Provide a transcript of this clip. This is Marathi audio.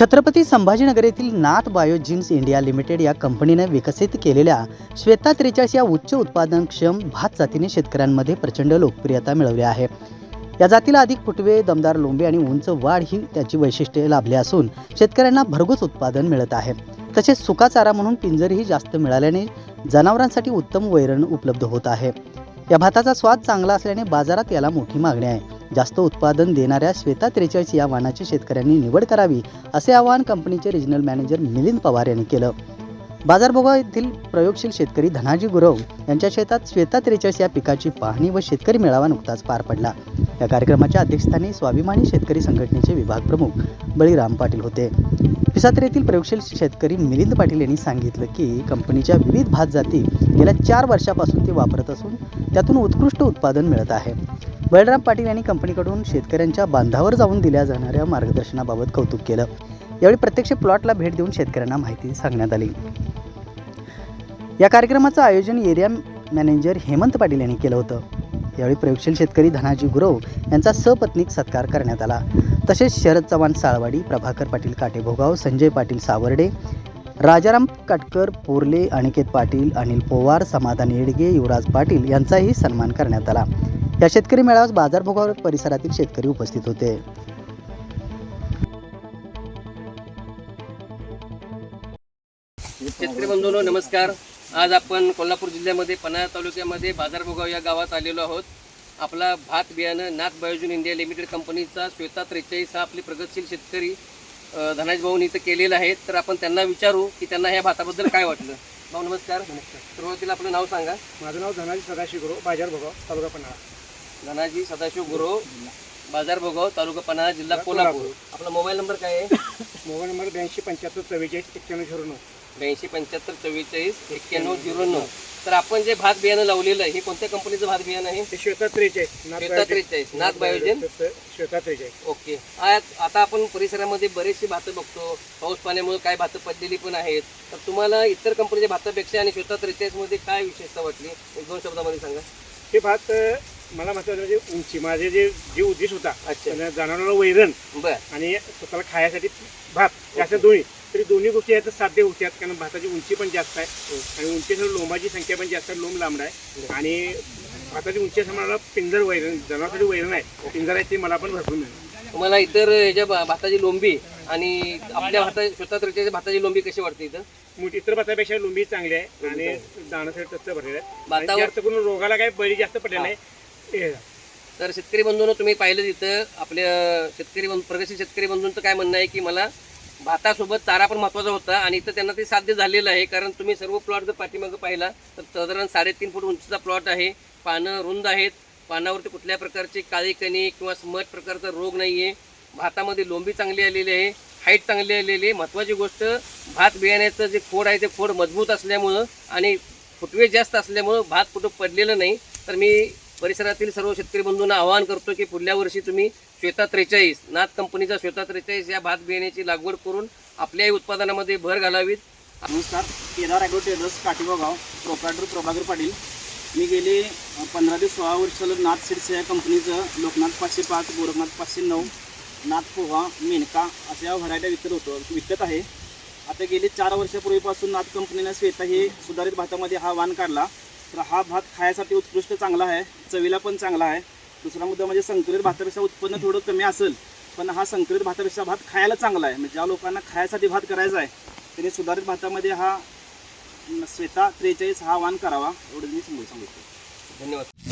छत्रपती संभाजीनगर येथील नाथ बायोजिन्स इंडिया लिमिटेड या कंपनीने विकसित केलेल्या श्वेता त्रेचाळीस या उच्च उत्पादनक्षम भात जातीने शेतकऱ्यांमध्ये प्रचंड लोकप्रियता मिळवली आहे. या जातीला अधिक फुटवे दमदार लोंबे आणि उंच वाढ ही त्याची वैशिष्ट्ये लाभली असून शेतकऱ्यांना भरघोस उत्पादन मिळत आहे. तसेच सुका चारा म्हणून पिंजरही जास्त मिळाल्याने जनावरांसाठी उत्तम वैरण उपलब्ध होत आहे. या भाताचा स्वाद चांगला असल्याने बाजारात याला मोठी मागणी आहे. जास्त उत्पादन देणाऱ्या श्वेता त्रेचाळीस या वाहनाची शेतकऱ्यांनी निवड करावी असे आवाहन कंपनीचे रिजनल मॅनेजर मिलिंद पवार यांनी केलं. बाजारभोगा येथील प्रयोगशील शेतकरी धनाजी गुरव यांच्या शेतात श्वेता त्रेचाळीस या पिकाची पाहणी व शेतकरी मेळावा नुकताच पार पडला. या कार्यक्रमाच्या अध्यक्षस्थानी स्वाभिमानी शेतकरी संघटनेचे विभाग प्रमुख बळीराम पाटील होते. पिसात्रेतील प्रयोगशील शेतकरी मिलिंद पाटील यांनी सांगितलं की कंपनीच्या विविध भात जाती गेल्या चार वर्षापासून ते वापरत असून त्यातून उत्कृष्ट उत्पादन मिळत आहे. बळराम पाटील यांनी कंपनीकडून शेतकऱ्यांच्या बांधावर जाऊन दिल्या जाणाऱ्या मार्गदर्शनाबाबत कौतुक केलं. यावेळी प्रत्यक्ष प्लॉटला भेट देऊन शेतकऱ्यांना माहिती सांगण्यात आली. या कार्यक्रमाचं आयोजन एरिया मॅनेजर हेमंत पाटील यांनी केलं होतं. यावेळी प्रयोगशील शेतकरी धनाजी गुरव यांचा सपत्नीक सत्कार करण्यात आला. तसेच शरद चव्हाण साळवाडी प्रभाकर पाटील काटेभोगाव संजय पाटील सावर्डे राजाराम काटकर पोर्ले अनिकेत पाटील अनिल पोवार समाधान येडगे युवराज पाटील यांचाही सन्मान करण्यात आला. या शेतकरी मेळाव्यास बाजारभोगाव परिसरातील शेतकरी उपस्थित होते. शेतकरी बंधूंनो नमस्कार. आज आपण कोल्हापूर जिल्ह्यामध्ये पन्हाळा तालुक्यामध्ये बाजारभोगाव या गावात आलेलो आहोत. आपला भात बियाणं नाथ बायोजन इंडिया लिमिटेड कंपनीचा श्वेता त्रेचाळीस हा आपली प्रगतशील शेतकरी धनाज भाऊन इथं केलेला आहे. तर आपण त्यांना विचारू की त्यांना ह्या भाताबद्दल काय वाटलं? भाऊ नमस्कार. नमस्कार. सुरुवातीला आपलं नाव सांगा. माझं नाव धनाजी सदाशिव गुरु बाजार भोगाव तालुका पन्हाळा. धनाजी सदाशिव गुरु बाजार भोगाव तालुका पन्हाळा जिल्हा कोल्हापूर. आपला मोबाईल नंबर काय आहे? मोबाईल नंबर ब्याऐंशी पंच्याहत्तर चव्वेचाळीस एक्क्याण्णव झिरो नऊ. ब्याऐंशी पंच्याहत्तर चव्वेचाळीस एक्क्याण्णव झिरो नऊ. तर आपण जे भात बियाणं लावलेलं आहे हे कोणत्या कंपनीचं भात बियाणं आहे? ते श्वेता त्रेचाळीस श्वेता. त्रेचाळीस नाथ बायोजन? श्वेता त्रेचाळीस. ओके. आता आपण परिसरामध्ये बरेचशी भातं बघतो. पाऊस पाण्यामुळे काय भातं पडलेली पण आहेत. तर तुम्हाला इतर कंपनीच्या भातापेक्षा आणि स्वतः त्रेचाळीसमध्ये काय विशेषता वाटली? एक दोन शब्दामध्ये सांगा. हे भात मला महत्वाचं म्हणजे उंची माझे जे जे उद्देश होता अच्छा. म्हणजे वैरण बर. आणि स्वतःला खाण्यासाठी भात या अशा दोन्ही. तरी दोन्ही गोष्टी आहेत तर साध्य होत्यात कारण भाताची उंची पण जास्त आहे आणि उंचीसह लोंबाची संख्या पण जास्त आहे लोंब लांबड आहे. आणि भाताची उंची असं मला पिंजर वैरण जनावरांसाठी वैरण आहे. पिंजर आहे ते मला पण भरपूर मिळेल. तुम्हाला इतर ह्याच्या भा- भाताची लोंबी आणि आपल्या भाता स्वतः त्रेचाळीस भाताची लोंबी कशी वाटते इथं? मोठी इतर भातापेक्षा लोंबी चांगली आहे आणि दाण्यासाठी तसं भरलेलं आहे. आणि भातावर- जास्त करून रोगाला काही बळी जास्त पडले नाही. हे तर शेतकरी बंधून तुम्ही पाहिलं तिथं आपल्या शेतकरी बंधू प्रगतशील शेतकरी बंधूंचं काय म्हणणं आहे की मला भातासोबत चारा पण महत्त्वाचा होता आणि इथं त्यांना ते साध्य झालेलं आहे. कारण तुम्ही सर्व प्लॉट जर पाठीमागं पाहिला तर साधारण साडेतीन फूट उंचीचा प्लॉट आहे. पानं रुंद आहेत. पानावरती कुठल्या प्रकारची काळी कणी किंवा स्मट प्रकारचा रोग नाही आहे भातामध्ये लोंबी चांगली आलेली आहे. हाईट चांगली आलेली आहे. महत्त्वाची गोष्ट भात बियाण्याचं जे खोड आहे ते खोड मजबूत असल्यामुळं आणि फुटवे जास्त असल्यामुळं भात कुठं पडलेलं नाही. तर मी परिसरातील सर्व शेतकरी बंधूंना आवाहन करतो की पुढल्या वर्षी तुम्ही श्वेता त्रेचाळीस नाथ कंपनीचा श्वेता त्रेचाळीस या भात बियाण्याची लागवड करून आपल्याही उत्पादनामध्ये भर घालावीत. नमस्कार. केदार ॲग्रो ट्रेडर्स काटेगाव गाव प्रोप्रायटर प्रभाकर पाटील. मी गेले पंधरा ते सोळा वर्ष झालं नाथ सीड्स या कंपनीचं लोकनाथ पाचशे पाच गोरखनाथ पाचशे नऊ नाथ पोहा मेनका अशा व्हरायट्या विकत होतो विकत आहे. आता गेले चार वर्षापूर्वीपासून नाथ कंपनीनं श्वेता हे सुधारित भातामध्ये हा वाण काढला. तर हा भात खायसाठी उत्कृष्ट चांगला आहे चवीला पण चांगला आहे. दुसरा मुद्दा म्हणजे संकरित भातापेक्षा उत्पन्न थोडं कमी असेल पण हा संकरित भातापेक्षा भात खायला चांगला आहे. म्हणजे ज्या लोकांना खायसाठी भात करायचा आहे त्यांनी सुधारित भातामध्ये हा श्वेता त्रेचाळीस हा वाण करावा एवढं मी सांगू सांगितलं धन्यवाद.